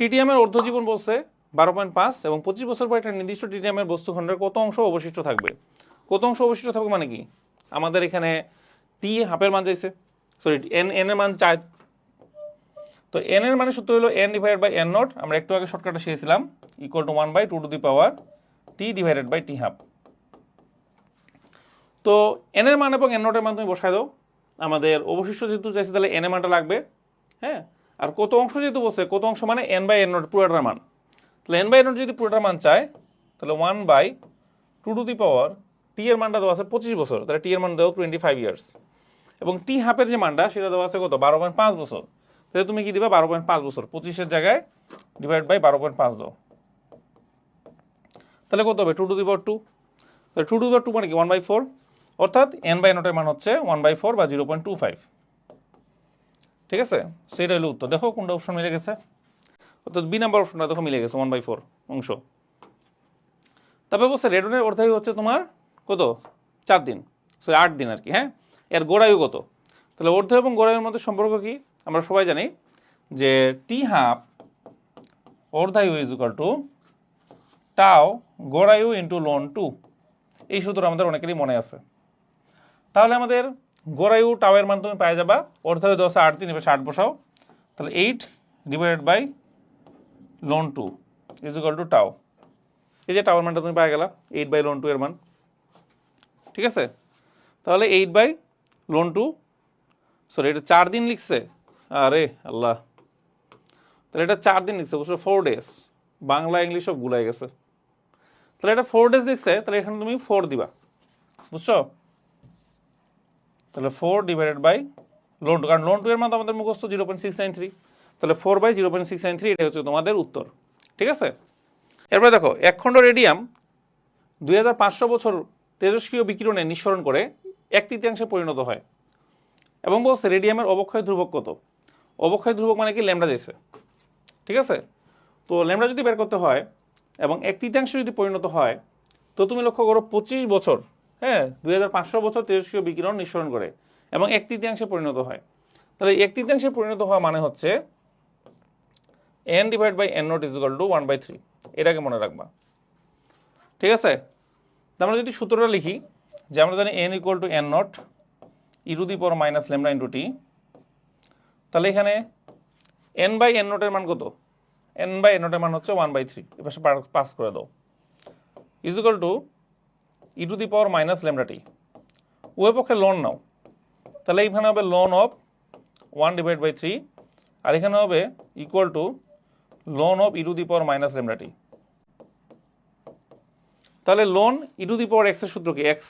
টিটিএমের অর্ধজীবন বলছে বারো পয়েন্ট পাঁচ এবং পঁচিশ বছর পর একটা নির্দিষ্ট টিটিএমের বস্তুখণ্ডের কত অংশ অবশিষ্ট থাকবে? কত অংশ অবশিষ্ট থাকবে মানে কি? আমাদের এখানে টি হাফের মান চাইছে। সরি এন এন এর মান চাই তো এন এর মানে সূত্র হলো N divided by N naught আমরা একটু আগে শর্টকাটে শিখেছিলাম। Equal to one by two to the power T divided by T half তো এন এর মান এবং এন নটের মান তুমি বসায় দাও। আমাদের অবশিষ্ট যেহেতু চাইছে, তাহলে এন এর মানটা লাগবে। হ্যাঁ? আর কত অংশ যেহেতু বসে কত অংশ মানে এন বাই এন নট পুরোটার মান। তাহলে এন বাই এন যদি পুরোটার মান চায়, তাহলে one by two to the power T এর মানটা দেওয়া আছে পঁচিশ বছর। তাহলে টি এর মান দেওয়া টোয়েন্টি ফাইভ ইয়ার্স এবং টি হাফের যে মানটা, সেটা দেওয়া আছে কত? বারো পয়েন্ট পাঁচ বছর। তাহলে তুমি কি দিবা? বারো পয়েন্ট পাঁচ বছর। পঁচিশের জায়গায় ডিভাইড বাই বারো পয়েন্ট পাঁচ দাও। তাহলে কত হবে? Two to the power two তাহলে two to the power two মানে কি? ওয়ান বাই ফোর অর্থাৎ এন বাই নোটের মান হচ্ছে ওয়ান বাই ফোর বা জিরো পয়েন্ট টু ফাইভ ঠিক আছে? সেইটা হলো উত্তর। দেখো কোনটা অপশন মিলে গেছে। অর্থাৎ বি নাম্বার অপশনটা দেখো মিলে গেছে ওয়ান বাই ফোর অংশ। তারপরে বলছে রেডনের অর্ধায়ু হচ্ছে তোমার কত? চার দিন। সরি আট দিন আর কি হ্যাঁ? এর গোড়ায়ু কত? তাহলে অর্ধ এবং গোড়ায়ুর মধ্যে সম্পর্ক কি? আমরা সবাই জানি যে টি হাফ অর্ধায়ু ইজ ইকাল টু টাও গোড়ায়ু ইন্টু লোন টু এই সূত্র আমাদের অনেকেরই মনে আছে। তাহলে আমাদের গোড়ায়ু টাওয়ের মান তুমি পাই যাবা। অর্ধায়ু দশ, আট দিন এবার ষাট বসাও। তাহলে eight divided by ln two is equal to tau এই যে টাওয়ার মানটা তুমি পাই গেলা এইট বাই লোন টু এর মান। ঠিক আছে? তাহলে eight by ln two sorry এটা চার দিন লিখছে। আরে আল্লাহ। তাহলে এটা চার দিন লিখছে বুঝছ ফোর ডেজ বাংলা, ইংলিশ সব গুলাই গেছে। তাহলে এটা ফোর ডেজ লিখছে, তাহলে এখানে তুমি ফোর দিবা। বুঝছ? তাহলে four divided by ln two কারণ লোন টু এর মান আমাদের মুখস্থ zero point six nine three তাহলে four by zero point six nine three এটা হচ্ছে তোমাদের উত্তর, ঠিক আছে? এরপরে দেখো এক খণ্ড রেডিয়াম দুই হাজার পাঁচশো বছর তেজস্ক্রিয় বিকিরণে নিঃসরণ করে এক তৃতীয়াংশে পরিণত হয়। এবং বলছে রেডিয়ামের অবক্ষয় ধ্রুবক কত? অবক্ষয় ধ্রুবক মানে কি? ল্যামডা যাইছে ঠিক আছে? তো ল্যামডা যদি বের করতে হয় এবং এক তৃতীয়াংশ যদি পরিণত হয়, তো তুমি লক্ষ্য করো পঁচিশ বছর হ্যাঁ দুই হাজার পাঁচশো বছর তেজস্ক্রিয় বিকিরণ নিঃসরণ করে এবং এক তৃতীয়াংশে পরিণত হয়। তাহলে এক তৃতীয়াংশে পরিণত হওয়া মানে হচ্ছে N divide by N naught is equal to one by three এটাকে মনে রাখবা। ঠিক আছে? আমরা যদি সূত্রটা লিখি যে আমরা জানি N equal to N naught E to the power minus lambda into T তাহলে এখানে এন বাই এন নটের মান কত? এন বাই এন নটের মান হচ্ছে ওয়ান বাই থ্রি এবার পাস করে দাও। Is equal to E to the power minus lambda T উভয় পক্ষে লোন নাও। তাহলে এখানে হবে ln of one divide by three আর এখানে হবে equal to ln of E to the power minus lambda T তাহলে লোন ই টু দি পাওয়ার এক্সের সূত্র কি? এক্স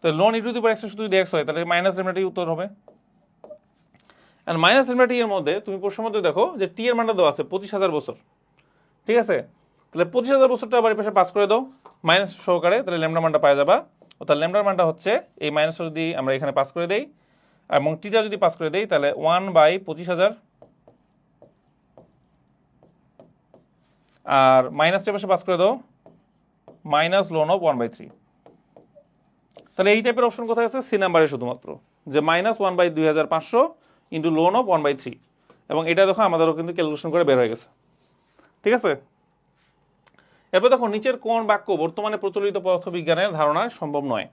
তাহলে লোন ই টু দি পাওয়ার এক্সের সূত্র যদি এক্স হয়, তাহলে মাইনাস লেমডা টি উত্তর হবে। আর মাইনাস লেমডা টি এর মধ্যে তুমি প্রশ্নের মধ্যে দেখো যে টি এর মানটা দেওয়া আছে পঁচিশ হাজার বছর। ঠিক আছে? তাহলে পঁচিশ হাজার বছরটা আবার পাশে পাস করে দাও। মাইনাস সহকারে তাহলে ল্যামডা মানটা পাওয়া যাবা। অর্থাৎ ল্যামডার মানটা হচ্ছে এই মাইনাসটা যদি আমরা এখানে পাস করে দেই। এবং টিটা যদি পাস করে দেই, তাহলে ওয়ান বাই পঁচিশ হাজার। আর মাইনাসের পাশে পাস করে দাও। Minus ln of one by three তাহলে এই টাইপের অপশন কোথায় আছে? সি নাম্বারে শুধুমাত্র। যে মাইনাস ওয়ান বাই দুই হাজার পাঁচশো into ln of one by three এবং এটা দেখো আমাদেরও কিন্তু ক্যালকুলেশন করে বের হয়ে গেছে। ঠিক আছে? এরপর দেখো, নিচের কোন বাক্য বর্তমানে প্রচলিত পদার্থবিজ্ঞানের ধারণা সম্ভব নয়।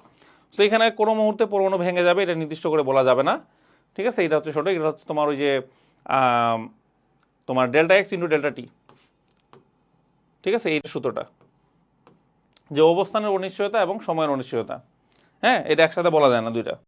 তো এখানে কোনো মুহূর্তে পরমাণু ভেঙে যাবে, এটা নির্দিষ্ট করে বলা যাবে না। ঠিক আছে? এটা হচ্ছে সঠিক এটা হচ্ছে তোমার ওই যে তোমার delta X into delta T. ঠিক আছে? এইটা সূত্রটা। যে অবস্থানের অনিশ্চয়তা এবং সময়ের অনিশ্চয়তা। হ্যাঁ? এটা একসাথে বলা যায় না দুইটা।